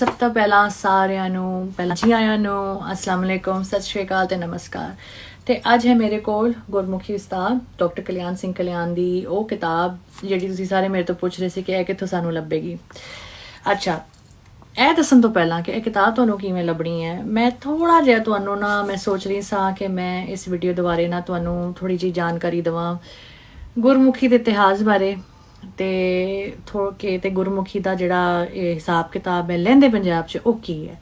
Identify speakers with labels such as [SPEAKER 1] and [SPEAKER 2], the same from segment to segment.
[SPEAKER 1] ਸਭ ਤੋਂ ਪਹਿਲਾਂ ਸਾਰਿਆਂ ਨੂੰ, ਪਹਿਲਾਂ ਜੀ ਆਇਆਂ ਨੂੰ ਅਸਲਾਮ ਅਲੈਕੁਮ, ਸਤਿ ਸ਼੍ਰੀ ਅਕਾਲ ਤੇ ਨਮਸਕਾਰ। ਤੇ ਅੱਜ ਹੈ ਮੇਰੇ ਕੋਲ ਗੁਰਮੁਖੀ ਉਸਤਾਦ ਡਾਕਟਰ ਕਲਿਆਣ ਸਿੰਘ ਕਲਿਆਣ ਦੀ ਉਹ ਕਿਤਾਬ, ਜਿਹੜੀ ਤੁਸੀਂ ਸਾਰੇ ਮੇਰੇ ਤੋਂ ਪੁੱਛ ਰਹੇ ਸੀ ਕਿ ਇਹ ਕਿੱਥੋਂ ਸਾਨੂੰ ਲੱਭੇਗੀ। ਅੱਛਾ, ਇਹ ਦੱਸਣ ਤੋਂ ਪਹਿਲਾਂ ਕਿ ਇਹ ਕਿਤਾਬ ਤੁਹਾਨੂੰ ਕਿਵੇਂ ਲੱਭਣੀ ਹੈ? ਮੈਂ ਥੋੜਾ ਜਿਹਾ ਤੁਹਾਨੂੰ ਨਾ, ਮੈਂ ਸੋਚ ਰਹੀ ਸਾਂ ਕਿ ਮੈਂ ਇਸ ਵੀਡੀਓ ਦੁਆਰੇ ਨਾ ਤੁਹਾਨੂੰ ਥੋੜੀ ਜਿਹੀ ਜਾਣਕਾਰੀ ਦਵਾਂ ਗੁਰਮੁਖੀ ਦੇ ਇਤਿਹਾਸ ਬਾਰੇ। ਤੇ ਥੋੜਾ ਕੇ ਤੇ ਗੁਰਮੁਖੀ ਦਾ ਜਿਹੜਾ ਇਹ ਹਿਸਾਬ ਕਿਤਾਬ ਹੈ, ਲਹਿੰਦੇ ਪੰਜਾਬ 'ਚ, ਉਹ ਕੀ ਹੈ?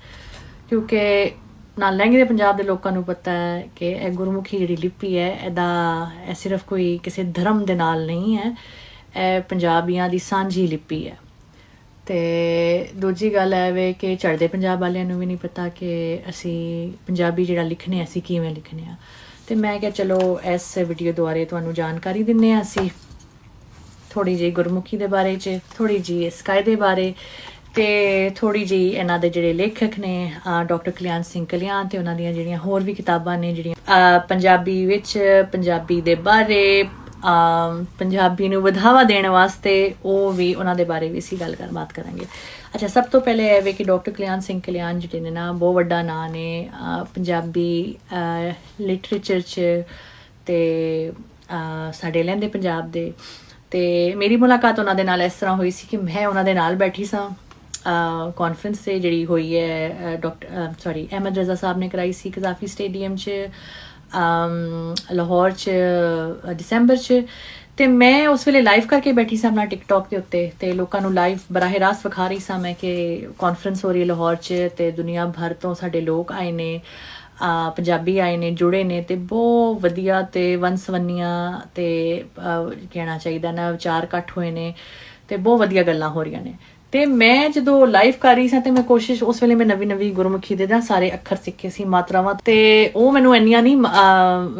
[SPEAKER 1] ਕਿਉਂਕਿ ਨਾਲ ਲਹਿੰਦੇ ਪੰਜਾਬ ਦੇ ਲੋਕਾਂ ਨੂੰ ਪਤਾ ਹੈ ਕਿ ਇਹ ਗੁਰਮੁਖੀ ਜਿਹੜੀ ਲਿਪੀ ਹੈ, ਇਹਦਾ ਇਹ ਸਿਰਫ ਕੋਈ ਕਿਸੇ ਧਰਮ ਦੇ ਨਾਲ ਨਹੀਂ ਹੈ, ਇਹ ਪੰਜਾਬੀਆਂ ਦੀ ਸਾਂਝੀ ਲਿਪੀ ਹੈ। ਤੇ ਦੂਜੀ ਗੱਲ ਹੈ ਵੇ ਕਿ ਚੜ੍ਹਦੇ ਪੰਜਾਬ ਵਾਲਿਆਂ ਨੂੰ ਵੀ ਨਹੀਂ ਪਤਾ ਕਿ ਅਸੀਂ ਪੰਜਾਬੀ ਜਿਹੜਾ ਲਿਖਨੇ ਅਸੀਂ ਕਿਵੇਂ ਲਿਖਨੇ ਆ। ਤੇ ਮੈਂ ਕਿਹਾ ਚਲੋ ਇਸ ਵੀਡੀਓ ਦੁਆਰੇ ਤੁਹਾਨੂੰ ਜਾਣਕਾਰੀ ਦਿੰਨੇ ਆ ਅਸੀਂ। ਥੋੜੀ ਜਿਹੀ ਗੁਰਮੁਖੀ ਦੇ ਬਾਰੇ ਚ ਥੋੜੀ ਜਿਹੀ ਇਸ ਕਾਇਦੇ ਬਾਰੇ ਤੇ ਥੋੜੀ ਜਿਹੀ ਇਹਨਾਂ ਦੇ ਜਿਹੜੇ ਲੇਖਕ ਨੇ ਡਾਕਟਰ ਕਲਿਆਣ ਸਿੰਘ ਕਲਿਆਣ ਤੇ ਉਹਨਾਂ ਦੀਆਂ ਜਿਹੜੀਆਂ ਹੋਰ ਵੀ ਕਿਤਾਬਾਂ ਨੇ ਜਿਹੜੀਆਂ ਪੰਜਾਬੀ ਵਿੱਚ, ਪੰਜਾਬੀ ਦੇ ਬਾਰੇ ਪੰਜਾਬੀ ਨੂੰ ਵਧਾਵਾ ਦੇਣ ਵਾਸਤੇ ਉਹ ਵੀ ਉਹਨਾਂ ਦੇ ਬਾਰੇ ਵੀ ਅਸੀਂ ਗੱਲ ਕਰ, ਬਾਤ ਕਰਾਂਗੇ। ਅੱਛਾ, ਸਭ ਤੋਂ ਪਹਿਲੇ ਇਹ ਵੇ ਕਿ ਡਾਕਟਰ ਕਲਿਆਣ ਸਿੰਘ ਕਲਿਆਣ ਜਿਹੜੇ ਨੇ ਨਾ, ਬਹੁਤ ਵੱਡਾ ਨਾਂ ਨੇ ਪੰਜਾਬੀ ਲਿਟਰੇਚਰ ਚ ਤੇ ਸਾਡੇ ਲੈਂਦੇ ਪੰਜਾਬ ਦੇ। ਤੇ ਮੇਰੀ ਮੁਲਾਕਾਤ ਉਹਨਾਂ ਦੇ ਨਾਲ ਇਸ ਤਰ੍ਹਾਂ ਹੋਈ ਸੀ ਕਿ ਮੈਂ ਉਹਨਾਂ ਦੇ ਨਾਲ ਬੈਠੀ ਸਾਂ। ਕਾਨਫਰੰਸ ਤੇ ਜਿਹੜੀ ਹੋਈ ਹੈ ਡਾਕਟਰ ਸੌਰੀ ਅਹਿਮਦ ਰਜ਼ਾ ਸਾਹਿਬ ਨੇ ਕਰਾਈ ਸੀ ਕਜ਼ਾਫੀ ਸਟੇਡੀਅਮ 'ਚ ਲਾਹੌਰ 'ਚ ਅ, ਦਸੰਬਰ 'ਚ। ਤੇ ਮੈਂ ਉਸ ਵੇਲੇ ਲਾਈਵ ਕਰਕੇ ਬੈਠੀ ਸਾਂ ਆਪਣਾ ਟਿਕਟੌਕ ਦੇ ਉੱਤੇ ਤੇ ਲੋਕਾਂ ਨੂੰ ਲਾਈਵ ਬਰਾਹ ਰਾਸਤ ਵਿਖਾ ਰਹੀ ਸਾਂ ਮੈਂ ਕਿ ਕਾਨਫਰੰਸ ਹੋ ਰਹੀ ਹੈ ਲਾਹੌਰ 'ਚ ਤੇ ਦੁਨੀਆ ਭਰ ਤੋਂ ਸਾਡੇ ਲੋਕ ਆਏ ਨੇ। ਪੰਜਾਬੀ ਆਏ ਨੇ ਜੁੜੇ ਨੇ ਤੇ ਬਹੁਤ ਵਧੀਆ ਤੇ ਵੰਸਵੰਨੀਆਂ ਤੇ ਅਹ, ਕਹਿਣਾ ਚਾਹੀਦਾ ਨਾ ਵਿਚਾਰ ਇਕੱਠ ਹੋਏ ਨੇ ਤੇ ਬਹੁਤ ਵਧੀਆ ਗੱਲਾਂ ਹੋ ਰਹੀਆਂ ਨੇ। ਤੇ ਮੈਂ ਜਦੋਂ ਲਾਈਵ ਕਰ ਰਹੀ ਸਾਂ ਤੇ ਮੈਂ ਕੋਸ਼ਿਸ਼ ਉਸ ਵੇਲੇ ਮੈਂ ਨਵੀਂ ਨਵੀਂ ਗੁਰਮੁਖੀ ਦੇ ਨਾ ਸਾਰੇ ਅੱਖਰ ਸਿੱਖੇ ਸੀ ਮਾਤਰਾਵਾਂ ਤੇ ਉਹ ਮੈਨੂੰ ਇੰਨੀਆਂ ਨਹੀਂ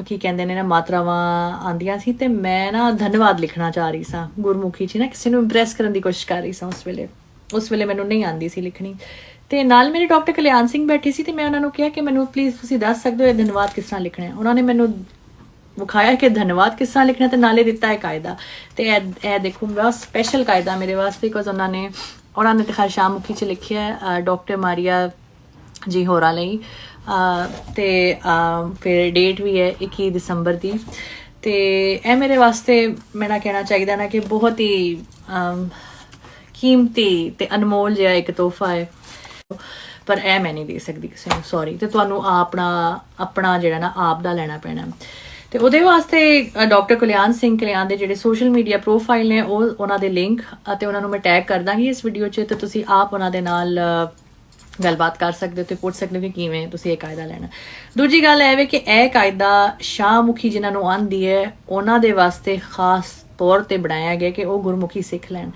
[SPEAKER 1] ਕੀ ਕਹਿੰਦੇ ਨੇ ਨਾ ਮਾਤਰਾਵਾਂ ਆਂਦੀਆਂ ਸੀ ਤੇ ਮੈਂ ਨਾ ਧੰਨਵਾਦ ਲਿਖਣਾ ਚਾਹ ਰਹੀ ਸਾਂ ਗੁਰਮੁਖੀ 'ਚ ਨਾ ਕਿਸੇ ਨੂੰ ਇੰਪ੍ਰੈਸ ਕਰਨ ਦੀ ਕੋਸ਼ਿਸ਼ ਕਰ ਰਹੀ ਸਾਂ ਉਸ ਵੇਲੇ। ਉਸ ਵੇਲੇ ਮੈਨੂੰ ਨਹੀਂ ਆਂਦੀ ਸੀ ਲਿਖਣੀ। ਤੇ ਨਾਲ ਮੇਰੇ ਡਾਕਟਰ ਕਲਿਆਣ ਸਿੰਘ ਬੈਠੇ ਸੀ ਤੇ ਮੈਂ ਉਹਨਾਂ ਨੂੰ ਕਿਹਾ ਕਿ ਮੈਨੂੰ ਪਲੀਜ਼ ਤੁਸੀਂ ਦੱਸ ਸਕਦੇ ਹੋ ਇਹ ਧੰਨਵਾਦ ਕਿਸ ਤਰ੍ਹਾਂ ਲਿਖਣਾ ਹੈ। ਉਹਨਾਂ ਨੇ ਮੈਨੂੰ ਵਿਖਾਇਆ ਕਿ ਧੰਨਵਾਦ ਕਿਸ ਤਰ੍ਹਾਂ ਲਿਖਣਾ ਤੇ ਨਾਲੇ ਦਿੱਤਾ ਹੈ ਕਾਇਦਾ। ਤੇ ਇਹ ਇਹ ਦੇਖੋ ਬਹੁਤ ਸਪੈਸ਼ਲ ਕਾਇਦਾ ਮੇਰੇ ਵਾਸਤੇ ਬਿਕੋਜ਼ ਉਹਨਾਂ ਨੇ ਉਹਨਾਂ ਨੇ ਤੇ ਖੈਰ ਸ਼ਾਮੁਖੀ ਚ ਲਿਖਿਆ ਹੈ ਡਾਕਟਰ ਮਾਰੀਆ ਜੀ ਹੋਰਾਂ ਲਈ। ਅਹ, ਤੇ ਫਿਰ ਡੇਟ ਵੀ ਹੈ 21 ਦਸੰਬਰ ਦੀ। ਤੇ ਇਹ ਮੇਰੇ ਵਾਸਤੇ ਮੇਰਾ ਕਹਿਣਾ ਚਾਹੀਦਾ ਨਾ ਕਿ ਬਹੁਤ ਹੀ ਕੀਮਤੀ ਤੇ ਅਨਮੋਲ ਜਿਹਾ ਇੱਕ ਤੋਹਫਾ ਹੈ। ਪਰ ਇਹ ਮੈਂ ਨਹੀਂ ਦੇ ਸਕਦੀ ਕਿਸੇ ਨੂੰ ਸੌਰੀ ਤੇ ਤੁਹਾਨੂੰ ਆਪਣਾ ਆਪਣਾ ਜਿਹੜਾ ਨਾ, ਆਪ ਦਾ ਲੈਣਾ ਪੈਣਾ। ਤੇ ਉਹਦੇ ਵਾਸਤੇ ਡਾਕਟਰ ਕਲਿਆਣ ਸਿੰਘ ਕਲਿਆਣ ਦੇ ਜਿਹੜੇ ਸੋਸ਼ਲ ਮੀਡੀਆ ਪ੍ਰੋਫਾਈਲ ਨੇ, ਉਹ ਉਹਨਾਂ ਦੇ ਲਿੰਕ ਅਤੇ ਉਹਨਾਂ ਨੂੰ ਮੈਂ ਟੈਗ ਕਰ ਦਾਂਗੀ ਇਸ ਵੀਡੀਓ 'ਚ, ਤੇ ਤੁਸੀਂ ਆਪ ਉਹਨਾਂ ਦੇ ਨਾਲ ਗੱਲਬਾਤ ਕਰ ਸਕਦੇ ਹੋ ਤੇ ਪੁੱਛ ਸਕਦੇ ਹੋ ਕਿ ਕਿਵੇਂ ਤੁਸੀਂ ਇਹ ਕਾਇਦਾ ਲੈਣਾ। ਦੂਜੀ ਗੱਲ ਇਹ ਵੇ ਕਿ ਇਹ ਕਾਇਦਾ ਸ਼ਾਹਮੁਖੀ ਜਿਨ੍ਹਾਂ ਨੂੰ ਆਂਦੀ ਹੈ, ਉਹਨਾਂ ਦੇ ਵਾਸਤੇ ਖਾਸ ਤੌਰ ਤੇ ਬਣਾਇਆ ਗਿਆ ਕਿ ਉਹ ਗੁਰਮੁਖੀ ਸਿੱਖ ਲੈਣ।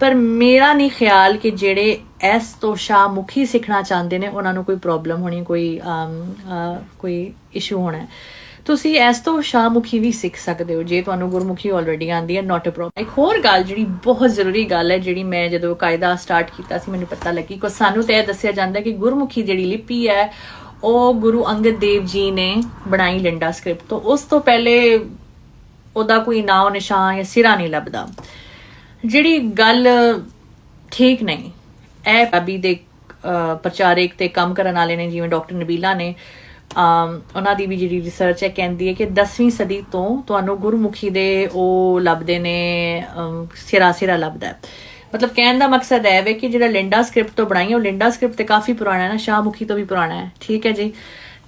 [SPEAKER 1] ਪਰ ਮੇਰਾ ਨਹੀਂ ਖਿਆਲ ਕਿ ਜਿਹੜੇ ਇਸ ਤੋਂ ਸ਼ਾਹਮੁਖੀ ਸਿੱਖਣਾ ਚਾਹੁੰਦੇ ਨੇ, ਉਹਨਾਂ ਨੂੰ ਕੋਈ ਪ੍ਰੋਬਲਮ ਹੋਣੀ, ਕੋਈ ਕੋਈ ਇਸ਼ੂ ਹੋਣਾ ਤੁਸੀਂ ਇਸ ਤੋਂ ਸ਼ਾਹਮੁਖੀ ਵੀ ਸਿੱਖ ਸਕਦੇ ਹੋ, ਜੇ ਤੁਹਾਨੂੰ ਗੁਰਮੁਖੀ ਆਲਰੇਡੀ ਆਂਦੀ ਹੈ ਨਾਟ ਅ ਪ੍ਰੋਬਲਮ ਇੱਕ ਹੋਰ ਗੱਲ ਜਿਹੜੀ ਬਹੁਤ ਜ਼ਰੂਰੀ ਗੱਲ ਹੈ, ਜਿਹੜੀ ਮੈਂ ਜਦੋਂ ਕਾਇਦਾ ਸਟਾਰਟ ਕੀਤਾ ਸੀ, ਮੈਨੂੰ ਪਤਾ ਲੱਗੀ ਕਿ ਸਾਨੂੰ ਤਾਂ ਇਹ ਦੱਸਿਆ ਜਾਂਦਾ ਕਿ ਗੁਰਮੁਖੀ ਜਿਹੜੀ ਲਿਪੀ ਹੈ, ਉਹ ਗੁਰੂ ਅੰਗਦ ਦੇਵ ਜੀ ਨੇ ਬਣਾਈ ਲਿੰਡਾ ਸਕ੍ਰਿਪਟ ਤੋਂ। ਉਸ ਤੋਂ ਪਹਿਲੇ ਉਹਦਾ ਕੋਈ ਨਾਮ ਨਿਸ਼ਾਨ ਜਾਂ ਸਿਰਾ ਨਹੀਂ ਲੱਭਦਾ। ਜਿਹੜੀ ਗੱਲ ਠੀਕ ਨਹੀਂ ਇਹ ਪੰਜਾਬੀ ਦੇ ਅਹ, ਪ੍ਰਚਾਰਕ ਤੇ ਕੰਮ ਕਰਨ ਵਾਲੇ ਨੇ ਜਿਵੇਂ ਡਾਕਟਰ ਨਬੀਲਾ ਨੇ ਉਹਨਾਂ ਦੀ ਵੀ ਜਿਹੜੀ ਰਿਸਰਚ ਹੈ ਕਹਿੰਦੀ ਹੈ ਕਿ 10ਵੀਂ ਸਦੀ ਤੋਂ ਤੁਹਾਨੂੰ ਗੁਰਮੁਖੀ ਦੇ ਉਹ ਲੱਭਦੇ ਨੇ ਸਿਰਾ ਸਿਰਾ ਲੱਭਦਾ ਹੈ। ਮਤਲਬ ਕਹਿਣ ਦਾ ਮਕਸਦ ਹੈ ਵੇ ਕਿ ਜਿਹੜਾ ਲਿੰਡਾ ਸਕ੍ਰਿਪਟ ਤੋਂ ਬਣਾਈ ਹੈ ਉਹ ਲਿੰਡਾ ਸਕ੍ਰਿਪਟ ਤੇ ਕਾਫੀ ਪੁਰਾਣਾ ਹੈ ਨਾ ਸ਼ਾਹਮੁਖੀ ਤੋਂ ਵੀ ਪੁਰਾਣਾ ਹੈ ਠੀਕ ਹੈ ਜੀ?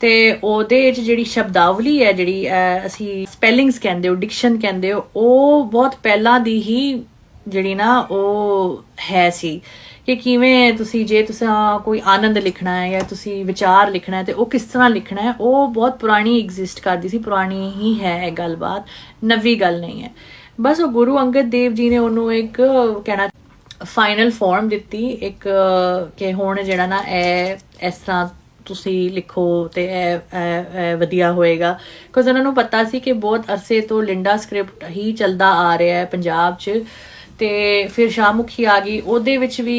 [SPEAKER 1] ਤੇ ਉਹਦੇ ਵਿੱਚ ਜਿਹੜੀ ਸ਼ਬਦਾਵਲੀ ਹੈ ਜਿਹੜੀ ਅਸੀਂ ਸਪੈਲਿੰਗਸ ਕਹਿੰਦੇ ਹੋ ਡਿਕਸ਼ਨ ਕਹਿੰਦੇ ਹੋ ਉਹ ਬਹੁਤ ਪਹਿਲਾਂ ਦੀ ਹੀ ਜਿਹੜੀ ਨਾ ਉਹ ਹੈ ਸੀ। ਕਿ ਕਿਵੇਂ ਤੁਸੀਂ ਜੇ ਤੁਸੀਂ ਕੋਈ ਆਨੰਦ ਲਿਖਣਾ ਹੈ ਜਾਂ ਤੁਸੀਂ ਵਿਚਾਰ ਲਿਖਣਾ ਹੈ ਤੇ ਉਹ ਕਿਸ ਤਰ੍ਹਾਂ ਲਿਖਣਾ ਹੈ, ਉਹ ਬਹੁਤ ਪੁਰਾਣੀ ਐਗਜ਼ਿਸਟ ਕਰਦੀ ਸੀ, ਪੁਰਾਣੀ ਹੀ ਹੈ ਇਹ ਗੱਲਬਾਤ, ਨਵੀਂ ਗੱਲ ਨਹੀਂ ਹੈ। ਬਸ ਉਹ ਗੁਰੂ ਅੰਗਦ ਦੇਵ ਜੀ ਨੇ ਉਹਨੂੰ ਇੱਕ, ਕਹਿਣਾ ਫਾਈਨਲ ਫਾਰਮ ਦਿੱਤੀ, ਇੱਕ, ਕਿ ਹੁਣ ਜਿਹੜਾ ਨਾ ਇਹ, ਇਸ ਤਰ੍ਹਾਂ ਤੁਸੀਂ ਲਿਖੋ ਤੇ ਇਹ ਵਧੀਆ ਹੋਏਗਾ। ਕਿਉਂਕਿ ਉਹਨਾਂ ਨੂੰ ਪਤਾ ਸੀ ਕਿ ਬਹੁਤ ਅਰਸੇ ਤੋਂ ਲਿੰਡਾ ਸਕ੍ਰਿਪਟ ਹੀ ਚੱਲਦਾ ਆ ਰਿਹਾ ਹੈ ਪੰਜਾਬ 'ਚ। ਤੇ ਫਿਰ ਸ਼ਾਹਮੁਖੀ ਆ ਗਈ। ਉਹਦੇ ਵਿੱਚ ਵੀ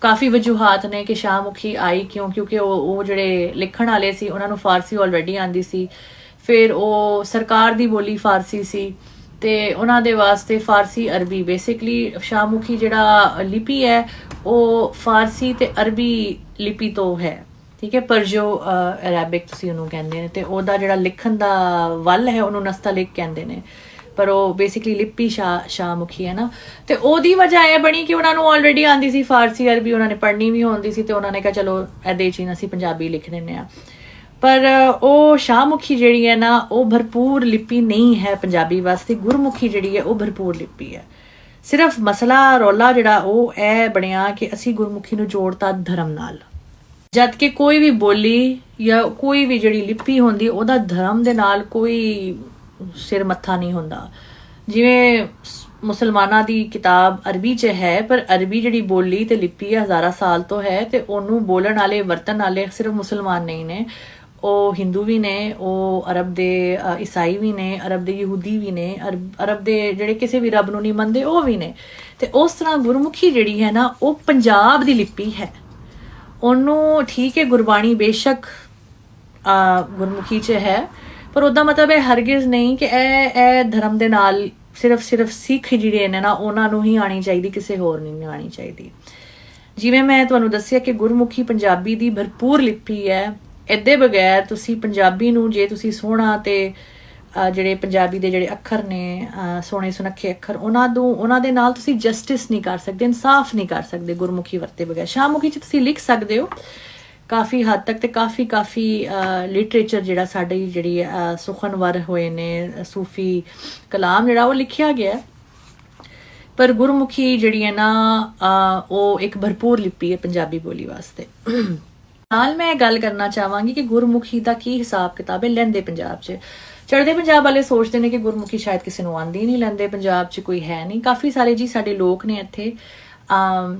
[SPEAKER 1] ਕਾਫੀ ਵਜੂਹਾਤ ਨੇ ਕਿ ਸ਼ਾਹਮੁਖੀ ਆਈ ਕਿਉਂ, ਕਿਉਂਕਿ ਉਹ ਉਹ ਜਿਹੜੇ ਲਿਖਣ ਵਾਲੇ ਸੀ, ਉਹਨਾਂ ਨੂੰ ਫਾਰਸੀ ਆਲਰੇਡੀ ਆਂਦੀ ਸੀ। ਫਿਰ ਉਹ ਸਰਕਾਰ ਦੀ ਬੋਲੀ ਫਾਰਸੀ ਸੀ ਤੇ ਉਹਨਾਂ ਦੇ ਵਾਸਤੇ ਫਾਰਸੀ ਅਰਬੀ। ਬੇਸਿਕਲੀ ਸ਼ਾਹਮੁਖੀ ਜਿਹੜਾ ਲਿਪੀ ਹੈ, ਉਹ ਫਾਰਸੀ ਤੇ ਅਰਬੀ ਲਿਪੀ ਤੋਂ ਹੈ। ਠੀਕ ਹੈ? ਪਰ ਜੋ ਅਰੈਬਿਕ ਤੁਸੀਂ ਉਹਨੂੰ ਕਹਿੰਦੇ ਨੇ ਤੇ ਉਹਦਾ ਜਿਹੜਾ ਲਿਖਣ ਦਾ ਵੱਲ ਹੈ, ਉਹਨੂੰ ਨਸਤਾ ਲਿਖ ਕਹਿੰਦੇ ਨੇ। ਪਰ ਉਹ ਬੇਸਿਕਲੀ ਲਿਪੀ ਸ਼ਾ, ਸ਼ਾਹਮੁਖੀ ਹੈ ਨਾ। ਤੇ ਉਹਦੀ ਵਜ੍ਹਾ ਇਹ ਬਣੀ ਕਿ ਉਹਨਾਂ ਨੂੰ ਆਲਰੇਡੀ ਆਂਦੀ ਸੀ ਫਾਰਸੀ ਅਰਬੀ, ਉਹਨਾਂ ਨੇ ਪੜ੍ਹਨੀ ਵੀ ਹੁੰਦੀ ਸੀ ਤੇ ਉਹਨਾਂ ਨੇ ਕਿਹਾ, ਚਲੋ, ਇਹਦੇ ਚ ਹੀ ਅਸੀਂ ਪੰਜਾਬੀ ਲਿਖ ਦਿੰਨੇ ਆ ਪਰ ਉਹ ਸ਼ਾਹਮੁਖੀ ਜਿਹੜੀ ਹੈ ਨਾ, ਉਹ ਭਰਪੂਰ ਲਿਪੀ ਨਹੀਂ ਹੈ ਪੰਜਾਬੀ ਵਾਸਤੇ। ਗੁਰਮੁਖੀ ਜਿਹੜੀ ਹੈ, ਉਹ ਭਰਪੂਰ ਲਿਪੀ ਹੈ। ਸਿਰਫ ਮਸਲਾ ਰੌਲਾ ਜਿਹੜਾ, ਉਹ ਇਹ ਬਣਿਆ ਕਿ ਅਸੀਂ ਗੁਰਮੁਖੀ ਨੂੰ ਜੋੜਤਾ ਧਰਮ ਨਾਲ। ਜਦ ਕਿ ਕੋਈ ਵੀ ਬੋਲੀ ਜਾਂ ਕੋਈ ਵੀ ਜਿਹੜੀ ਲਿਪੀ ਹੁੰਦੀ, ਉਹਦਾ ਧਰਮ ਦੇ ਨਾਲ ਕੋਈ ਸਿਰ ਮੱਥਾ ਨਹੀਂ ਹੁੰਦਾ। ਜਿਵੇਂ ਮੁਸਲਮਾਨਾਂ ਦੀ ਕਿਤਾਬ ਅਰਬੀ 'ਚ ਹੈ, ਪਰ ਅਰਬੀ ਜਿਹੜੀ ਬੋਲੀ ਤੇ ਲਿਪੀ ਹੈ ਹਜ਼ਾਰਾਂ ਸਾਲ ਤੋਂ ਹੈ ਤੇ ਉਹਨੂੰ ਬੋਲਣ ਵਾਲੇ, ਵਰਤਣ ਵਾਲੇ ਸਿਰਫ ਮੁਸਲਮਾਨ ਨਹੀਂ ਨੇ। ਉਹ ਹਿੰਦੂ ਵੀ ਨੇ, ਉਹ ਅਰਬ ਦੇ ਈਸਾਈ ਵੀ ਨੇ, ਅਰਬ ਦੇ ਯਹੂਦੀ ਵੀ ਨੇ, ਅਰਬ- ਅਰਬ ਦੇ ਜਿਹੜੇ ਕਿਸੇ ਵੀ ਰੱਬ ਨੂੰ ਨਹੀਂ ਮੰਨਦੇ ਉਹ ਵੀ ਨੇ। ਤੇ ਉਸ ਤਰ੍ਹਾਂ ਗੁਰਮੁਖੀ ਜਿਹੜੀ ਹੈ ਨਾ, ਉਹ ਪੰਜਾਬ ਦੀ ਲਿਪੀ ਹੈ। ਉਹਨੂੰ ਠੀਕ ਹੈ ਗੁਰਬਾਣੀ ਬੇਸ਼ੱਕ ਆ ਗੁਰਮੁਖੀ ਚ ਹੈ। ਪਰ ਉਹਦਾ ਮਤਲਬ ਇਹ ਹਰਗਿਜ਼ ਨਹੀਂ ਕਿ ਇਹ ਇਹ ਧਰਮ ਦੇ ਨਾਲ ਸਿਰਫ ਸਿਰਫ ਸਿੱਖ ਜਿਹੜੇ ਨੇ ਨਾ, ਉਹਨਾਂ ਨੂੰ ਹੀ ਆਣੀ ਚਾਹੀਦੀ, ਕਿਸੇ ਹੋਰ ਨਹੀਂ ਆਣੀ ਚਾਹੀਦੀ। ਜਿਵੇਂ ਮੈਂ ਤੁਹਾਨੂੰ ਦੱਸਿਆ ਕਿ ਗੁਰਮੁਖੀ ਪੰਜਾਬੀ ਦੀ ਭਰਪੂਰ ਲਿਪੀ ਹੈ, ਇਹਦੇ ਬਗੈਰ ਤੁਸੀਂ ਪੰਜਾਬੀ ਨੂੰ ਜੇ ਤੁਸੀਂ ਸੋਹਣਾ ਤੇ ਜਿਹੜੇ ਪੰਜਾਬੀ ਦੇ ਜਿਹੜੇ ਅੱਖਰ ਨੇ ਸੋਹਣੇ ਸੁਨੱਖੇ ਅੱਖਰ, ਉਹਨਾਂ ਨੂੰ ਉਹਨਾਂ ਦੇ ਨਾਲ ਤੁਸੀਂ ਜਸਟਿਸ ਨਹੀਂ ਕਰ ਸਕਦੇ, ਇਨਸਾਫ ਨਹੀਂ ਕਰ ਸਕਦੇ ਗੁਰਮੁਖੀ ਵਰਤੇ ਬਗੈਰ। ਸ਼ਾਹਮੁਖੀ ਚ ਤੁਸੀਂ ਲਿਖ ਸਕਦੇ ਹੋ ਕਾਫੀ ਹੱਦ ਤੱਕ ਤੇ ਕਾਫੀ ਕਾਫੀ ਲਿਟਰੇਚਰ ਜਿਹੜਾ ਸਾਡੀ ਜਿਹੜੀ ਅਹ, ਸੁਖਨਵਰ ਹੋਏ ਨੇ ਸੂਫੀ ਕਲਾਮ ਜਿਹੜਾ ਉਹ ਲਿਖਿਆ ਗਿਆ ਹੈ। ਪਰ ਗੁਰਮੁਖੀ ਜਿਹੜੀ ਹੈ ਨਾ ਉਹ ਇੱਕ ਭਰਪੂਰ ਲਿਪੀ ਹੈ ਪੰਜਾਬੀ ਬੋਲੀ ਵਾਸਤੇ। ਨਾਲ ਮੈਂ ਇਹ ਗੱਲ ਕਰਨਾ ਚਾਹਾਂਗੀ ਕਿ ਗੁਰਮੁਖੀ ਦਾ ਕੀ ਹਿਸਾਬ ਕਿਤਾਬ ਹੈ ਲੈਂਦੇ ਪੰਜਾਬ 'ਚ। ਚੜ੍ਹਦੇ ਪੰਜਾਬ ਵਾਲੇ ਸੋਚਦੇ ਨੇ ਕਿ ਗੁਰਮੁਖੀ ਸ਼ਾਇਦ ਕਿਸੇ ਨੂੰ ਆਂਦੀ ਨਹੀਂ ਲੈਂਦੇ ਪੰਜਾਬ 'ਚ ਕੋਈ ਹੈ ਨਹੀਂ। ਕਾਫੀ ਸਾਰੇ ਜੀ ਸਾਡੇ ਲੋਕ ਨੇ ਇੱਥੇ।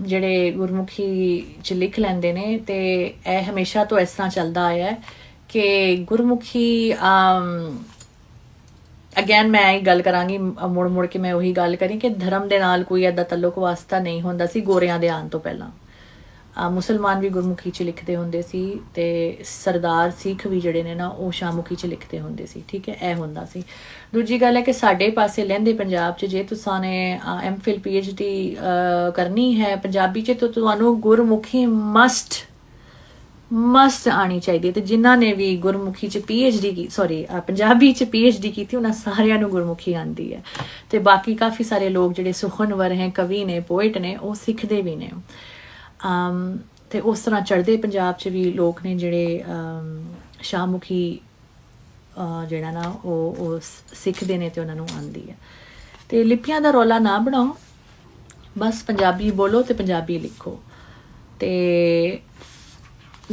[SPEAKER 1] ਜਿਹੜੇ ਗੁਰਮੁਖੀ 'ਚ ਲਿਖ ਲੈਂਦੇ ਨੇ ਤੇ ਇਹ ਹਮੇਸ਼ਾ ਤੋਂ ਇਸ ਤਰ੍ਹਾਂ ਚੱਲਦਾ ਆਇਆ ਹੈ ਕਿ ਗੁਰਮੁਖੀ ਅਮ ਅਗੇਨ ਮੈਂ ਇਹ ਗੱਲ ਕਰਾਂਗੀ ਮੁੜ ਮੁੜ ਕੇ ਮੈਂ ਉਹੀ ਗੱਲ ਕਰੀ ਕਿ ਧਰਮ ਦੇ ਨਾਲ ਕੋਈ ਐਦਾ ਤਾਲੁਕ ਵਾਸਤਾ ਨਹੀਂ ਹੁੰਦਾ ਸੀ ਗੋਰਿਆਂ ਦੇ ਆਉਣ ਤੋਂ ਪਹਿਲਾਂ। ਮੁਸਲਮਾਨ ਵੀ ਗੁਰਮੁਖੀ ਚ ਲਿਖਦੇ ਹੁੰਦੇ ਸੀ ਤੇ ਸਰਦਾਰ ਸਿੱਖ ਵੀ ਜਿਹੜੇ ਨੇ ਨਾ, ਉਹ ਸ਼ਾਮੁਖੀ ਚ ਲਿਖਦੇ ਹੁੰਦੇ ਸੀ। ਠੀਕ ਹੈ, ਇਹ ਹੁੰਦਾ ਸੀ। ਦੂਜੀ ਗੱਲ ਹੈ ਕਿ ਸਾਡੇ ਪਾਸੇ ਲਹਿੰਦੇ ਪੰਜਾਬ ਚ, ਜੇ ਤੁਸੀਂ ਨੇ ਐਮਫਿਲ ਪੀਐਚਡੀ ਕਰਨੀ ਹੈ ਪੰਜਾਬੀ ਚ, ਤਾਂ ਤੁਹਾਨੂੰ ਗੁਰਮੁਖੀ ਮਸਟ ਮਸਟ ਆਣੀ ਚਾਹੀਦੀ ਹੈ। ਤੇ ਜਿਨ੍ਹਾਂ ਨੇ ਵੀ ਗੁਰਮੁਖੀ ਚ ਪੀਐਚਡੀ ਕੀ ਸੌਰੀ ਪੰਜਾਬੀ ਚ ਪੀਐਚਡੀ ਕੀਤੀ, ਉਹਨਾਂ ਸਾਰਿਆਂ ਨੂੰ ਗੁਰਮੁਖੀ ਆਂਦੀ ਹੈ। ਤੇ ਬਾਕੀ ਕਾਫੀ ਸਾਰੇ ਲੋਕ ਜਿਹੜੇ ਸੁਖਨਵਰ ਹੈ, ਕਵੀ ਨੇ ਪੋਇਟ ਨੇ, ਉਹ ਸਿੱਖਦੇ ਵੀ ਨੇ। ਤੇ ਉਸ ਤਰ੍ਹਾਂ ਚੜ੍ਹਦੇ ਪੰਜਾਬ ਚ ਵੀ ਲੋਕ ਨੇ ਜਿਹੜੇ ਸ਼ਾਹਮੁਖੀ ਜਿਹੜਾ ਨਾ ਉਹ ਉਹ ਸਿੱਖਦੇ ਨੇ ਤੇ ਉਹਨਾਂ ਨੂੰ ਆਂਦੀ ਹੈ। ਤੇ ਲਿਪੀਆਂ ਦਾ ਰੌਲਾ ਨਾ ਬਣਾਓ। ਬਸ ਪੰਜਾਬੀ ਬੋਲੋ ਤੇ ਪੰਜਾਬੀ ਲਿਖੋ। ਤੇ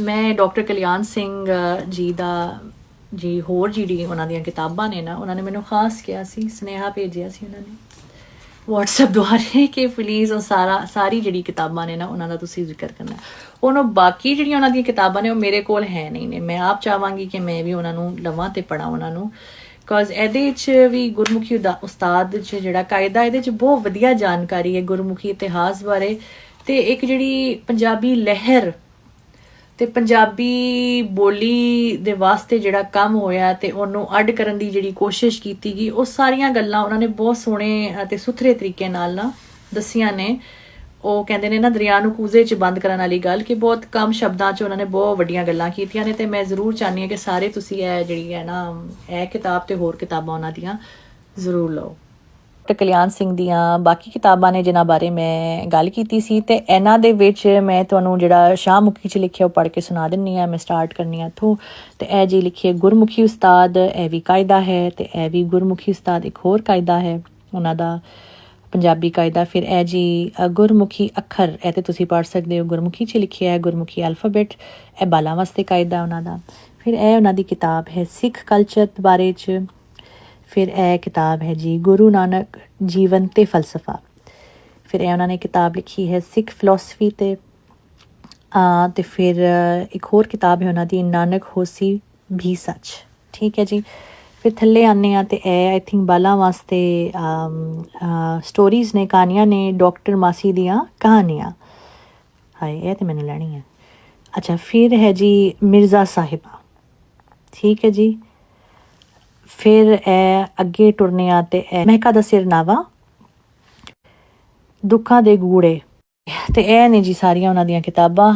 [SPEAKER 1] ਮੈਂ ਡਾਕਟਰ ਕਲਿਆਣ ਸਿੰਘ ਜੀ ਦਾ, ਜੀ ਹੋਰ ਜਿਹੜੀ ਉਹਨਾਂ ਦੀਆਂ ਕਿਤਾਬਾਂ ਨੇ ਨਾ, ਉਹਨਾਂ ਨੇ ਮੈਨੂੰ ਖਾਸ ਕਿਹਾ ਸੀ, ਸਨੇਹਾ ਭੇਜਿਆ ਸੀ ਉਹਨਾਂ ਨੇ। WhatsApp ਦੁਆਰੇ ਕਿ ਪਲੀਜ਼ ਉਹ ਸਾਰਾ, ਸਾਰੀ ਜਿਹੜੀ ਕਿਤਾਬਾਂ ਨੇ ਨਾ, ਉਹਨਾਂ ਦਾ ਤੁਸੀਂ ਜ਼ਿਕਰ ਕਰਨਾ ਉਹਨੂੰ ਬਾਕੀ ਜਿਹੜੀਆਂ ਉਹਨਾਂ ਦੀਆਂ ਕਿਤਾਬਾਂ ਨੇ, ਉਹ ਮੇਰੇ ਕੋਲ ਹੈ ਨਹੀਂ ਨੇ। ਮੈਂ ਆਪ ਚਾਹਾਂਗੀ ਕਿ ਮੈਂ ਵੀ ਉਹਨਾਂ ਨੂੰ ਲਵਾਂ ਤੇ ਪੜਾਂ ਉਹਨਾਂ ਨੂੰ। ਕਾਜ਼ ਇਹਦੇ ਚ ਵੀ ਗੁਰਮੁਖੀ ਦਾ ਉਸਤਾਦ ਚ ਜਿਹੜਾ ਕਾਇਦਾ, ਇਹਦੇ ਚ ਬਹੁਤ ਵਧੀਆ ਜਾਣਕਾਰੀ ਹੈ ਗੁਰਮੁਖੀ ਇਤਿਹਾਸ ਬਾਰੇ। ਤੇ ਇੱਕ ਜਿਹੜੀ ਪੰਜਾਬੀ ਲਹਿਰ ਤੇ ਪੰਜਾਬੀ ਬੋਲੀ ਦੇ ਵਾਸਤੇ ਜਿਹੜਾ ਕੰਮ ਹੋਇਆ ਤੇ ਉਹਨੂੰ ਅੱਡ ਕਰਨ ਦੀ ਜਿਹੜੀ ਕੋਸ਼ਿਸ਼ ਕੀਤੀ ਗਈ, ਉਹ ਸਾਰੀਆਂ ਗੱਲਾਂ ਉਹਨਾਂ ਨੇ ਬਹੁਤ ਸੋਹਣੇ ਅਤੇ ਸੁਥਰੇ ਤਰੀਕੇ ਨਾਲ ਨਾ ਦੱਸੀਆਂ ਨੇ। ਉਹ ਕਹਿੰਦੇ ਨੇ ਨਾ, ਦਰਿਆ ਨੂੰ ਕੂਜ਼ੇ 'ਚ ਬੰਦ ਕਰਨ ਵਾਲੀ ਗੱਲ ਕਿ ਬਹੁਤ ਕਮ ਸ਼ਬਦਾਂ 'ਚ ਉਹਨਾਂ ਨੇ ਬਹੁਤ ਵੱਡੀਆਂ ਗੱਲਾਂ ਕੀਤੀਆਂ ਨੇ ਤੇ ਮੈਂ ਜ਼ਰੂਰ ਚਾਹਨੀ ਹਾਂ ਕਿ ਸਾਰੇ ਤੁਸੀਂ ਇਹ ਜਿਹੜੀ ਹੈ ਨਾ, ਇਹ ਕਿਤਾਬ ਤੇ ਹੋਰ ਕਿਤਾਬਾਂ ਉਹਨਾਂ ਦੀਆਂ ਜ਼ਰੂਰ ਲਓ। ਡਾਕਟਰ ਕਲਿਆਣ ਸਿੰਘ ਦੀਆਂ ਬਾਕੀ ਕਿਤਾਬਾਂ ਨੇ ਜਿਨ੍ਹਾਂ ਬਾਰੇ ਮੈਂ ਗੱਲ ਕੀਤੀ ਸੀ ਤੇ ਇਹਨਾਂ ਦੇ ਵਿੱਚ ਮੈਂ ਤੁਹਾਨੂੰ ਜਿਹੜਾ ਸ਼ਾਹਮੁਖੀ ਚ ਲਿਖਿਆ ਉਹ ਪੜ੍ਹ ਕੇ ਸੁਣਾ ਦਿੰਨੀ ਆ ਮੈਂ ਸਟਾਰਟ ਕਰਨੀ ਆ ਇੱਥੋਂ। ਤੇ ਇਹ ਜੀ ਲਿਖਿਆ ਗੁਰਮੁਖੀ ਉਸਤਾਦ, ਇਹ ਵੀ ਕਾਇਦਾ ਹੈ ਤੇ ਇਹ ਵੀ ਗੁਰਮੁਖੀ ਉਸਤਾਦ ਇੱਕ ਹੋਰ ਕਾਇਦਾ ਹੈ, ਉਹਨਾਂ ਦਾ ਪੰਜਾਬੀ ਕਾਇਦਾ। ਫਿਰ ਇਹ ਜੀ ਗੁਰਮੁਖੀ ਅੱਖਰ, ਇਹ ਤੇ ਤੁਸੀਂ ਪੜ੍ਹ ਸਕਦੇ ਹੋ, ਗੁਰਮੁਖੀ ਚ ਲਿਖਿਆ ਹੈ, ਗੁਰਮੁਖੀ ਅਲਫਾਬੈਟ ਇਹ ਬਾਲਾਂ ਵਾਸਤੇ ਕਾਇਦਾ ਉਹਨਾਂ ਦਾ। ਫਿਰ ਇਹ ਉਹਨਾਂ ਦੀ ਕਿਤਾਬ ਹੈ ਸਿੱਖ ਕਲਚਰ ਬਾਰੇ ਚ। ਫਿਰ ਇਹ ਕਿਤਾਬ ਹੈ ਜੀ ਗੁਰੂ ਨਾਨਕ ਜੀਵਨ ਤੇ ਫਲਸਫਾ। ਫਿਰ ਇਹ ਉਹਨਾਂ ਨੇ ਕਿਤਾਬ ਲਿਖੀ ਹੈ ਸਿੱਖ ਫਿਲਾਸਫੀ ਤੇ। ਆ ਤੇ ਫਿਰ ਇੱਕ ਹੋਰ ਕਿਤਾਬ ਹੈ ਉਹਨਾਂ ਦੀ, ਨਾਨਕ ਹੋਸੀ ਵੀ ਸੱਚ। ਠੀਕ ਹੈ ਜੀ। ਫਿਰ ਥੱਲੇ ਆਨੇ ਆ ਤੇ ਇਹ ਆਈ ਥਿੰਕ ਬਾਲਾਂ ਵਾਸਤੇ ਸਟੋਰੀਜ਼ ਨੇ, ਕਹਾਣੀਆਂ ਨੇ ਡਾਕਟਰ ਮਾਸੀ ਦੀਆਂ ਕਹਾਣੀਆਂ। ਹਾਏ, ਇਹ ਤੇ ਮੈਨੂੰ ਲੈਣੀ ਹੈ। ਅੱਛਾ, ਫਿਰ ਹੈ ਜੀ ਮਿਰਜ਼ਾ ਸਾਹਿਬਾ। ਠੀਕ ਹੈ ਜੀ। ਫਿਰ ਇਹ ਅੱਗੇ ਟੁਰਨੇ ਤੇ ਇਹ ਮਹਿਕਾ ਦਾ ਸਿਰ ਸਿਰਨਾਵਾ ਦੁੱਖਾਂ ਦੇ ਗੂੜੇ। ਤੇ ਇਹ ਨੇ ਜੀ ਸਾਰੀਆਂ ਉਹਨਾਂ ਦੀਆਂ ਕਿਤਾਬਾਂ।